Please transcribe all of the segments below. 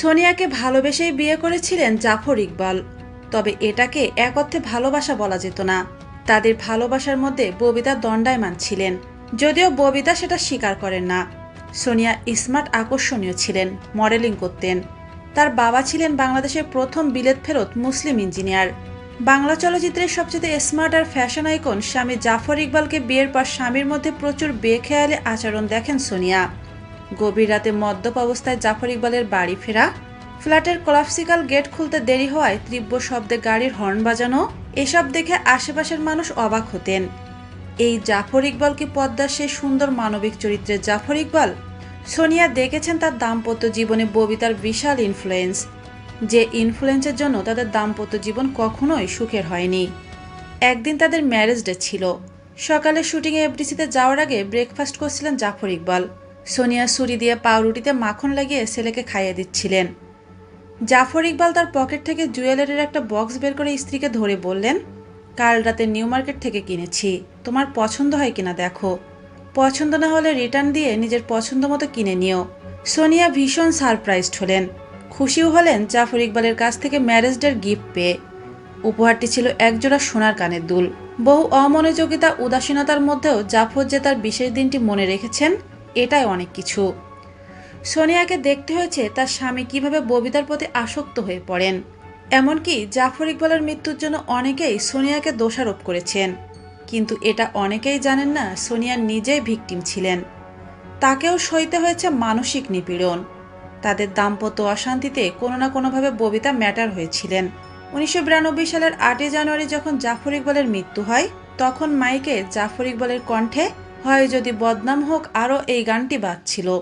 সোনিয়াকে ভালোবেসেই বিয়ে করেছিলেন জাফর ইকবাল। তবে এটাকে এক অর্থে ভালোবাসা বলা যেত না। তাদের ভালোবাসার মধ্যে ববিতা দণ্ডায়মান ছিলেন। যদিও ববিতা সেটা স্বীকার করেন না। সোনিয়া স্মার্ট, আকর্ষণীয় ছিলেন, মডেলিং করতেন। তার বাবা ছিলেন বাংলাদেশের প্রথম বিলেত ফেরত মুসলিম ইঞ্জিনিয়ার। বাংলা চলচ্চিত্রের সবচেয়ে স্মার্ট আর ফ্যাশন আইকন স্বামী জাফর ইকবালকে বিয়ের পর স্বামীর মধ্যে প্রচুর বেখেয়ালে আচরণ দেখেন সোনিয়া। গভীর রাতে মদ্যপ অবস্থায় জাফর ইকবালের বাড়ি ফেরা। ফ্ল্যাটের কলাপসিকাল গেট খুলতে দেরি হওয়ায় তীব্র শব্দে গাড়ির হর্ন বাজানো। এসব দেখে আশেপাশের মানুষ অবাক হতেন। এই জাফর ইকবাল কি পদ্মার সেই সুন্দর মানবিক চরিত্রের জাফর ইকবাল, সোনিয়া দেখেছেন তার দাম্পত্য জীবনে ববিতার বিশাল ইনফ্লুয়েন্স যে ইনফ্লুয়েন্সের জন্য তাদের দাম্পত্য জীবন কখনোই সুখের হয়নি। একদিন তাদের ম্যারেজ ডে ছিল। সকালে শুটিংয়ে এফডিসিতে যাওয়ার আগে ব্রেকফাস্ট করছিলেন জাফর ইকবাল। সোনিয়া ছুরি দিয়ে পাউরুটিতে মাখন লাগিয়ে ছেলেকে খাইয়ে দিচ্ছিলেন। জাফর ইকবাল তার পকেট থেকে জুয়েলারির একটা বক্স বের করে স্ত্রীকে ধরে বললেন, কাল রাতে নিউ মার্কেট থেকে কিনেছি। তোমার পছন্দ হয় কিনা দেখো। পছন্দ না হলে রিটার্ন দিয়ে নিজের পছন্দ মতো কিনে নিও। সোনিয়া ভীষণ সারপ্রাইজড হলেন। খুশিও হলেন জাফর ইকবালের কাছ থেকে ম্যারেজ ডের গিফট পেয়ে। উপহারটি ছিল একজোড়া সোনার কানের দুল। বহু অমনোযোগিতা, উদাসীনতার মধ্যেও জাফর যে তার বিশেষ দিনটি মনে রেখেছেন এটাই অনেক কিছু। সোনিয়াকে দেখতে হয়েছে তার স্বামী কীভাবে ববিতার প্রতি আসক্ত হয়ে পড়েন। এমনকি জাফর ইকবালের মৃত্যুর জন্য অনেকেই সোনিয়াকে দোষারোপ করেছেন। কিন্তু এটা অনেকেই জানেন না সোনিয়া নিজেই ভিকটিম ছিলেন। তাকেও সইতে হয়েছে মানসিক নিপীড়ন। তাদের দাম্পত্য অশান্তিতে কোনো না কোনোভাবে ববিতা ম্যাটার হয়েছিলেন। উনিশশো বিরানব্বই সালের আটই জানুয়ারি যখন জাফর ইকবালের মৃত্যু হয়, তখন মাইকে জাফর ইকবালের কণ্ঠে হয় যদি বদনাম হোক, আরও এই গানটি বাজছিল।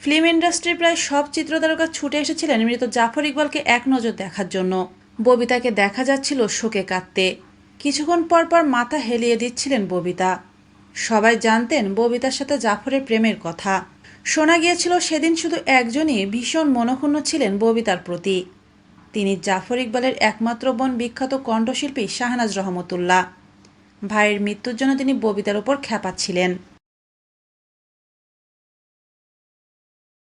ফিল্ম ইন্ডাস্ট্রির প্রায় সব চিত্রতারকা ছুটে এসেছিলেন মৃত জাফর ইকবালকে এক নজর দেখার জন্য। ববিতাকে দেখা যাচ্ছিল শোকে কাঁদতে। কিছুক্ষণ পর পর মাথা হেলিয়ে দিচ্ছিলেন ববিতা। সবাই জানতেন ববিতার সাথে জাফরের প্রেমের কথা। শোনা গিয়েছিল সেদিন শুধু একজনই ভীষণ মনক্ষুণ্ণ ছিলেন ববিতার প্রতি। তিনি জাফর ইকবালের একমাত্র বোন বিখ্যাত কণ্ঠশিল্পী শাহনাজ রহমতুল্লাহ। ভাইয়ের মৃত্যুর জন্য তিনি ববিতার ওপর খ্যাপাচ্ছিলেন।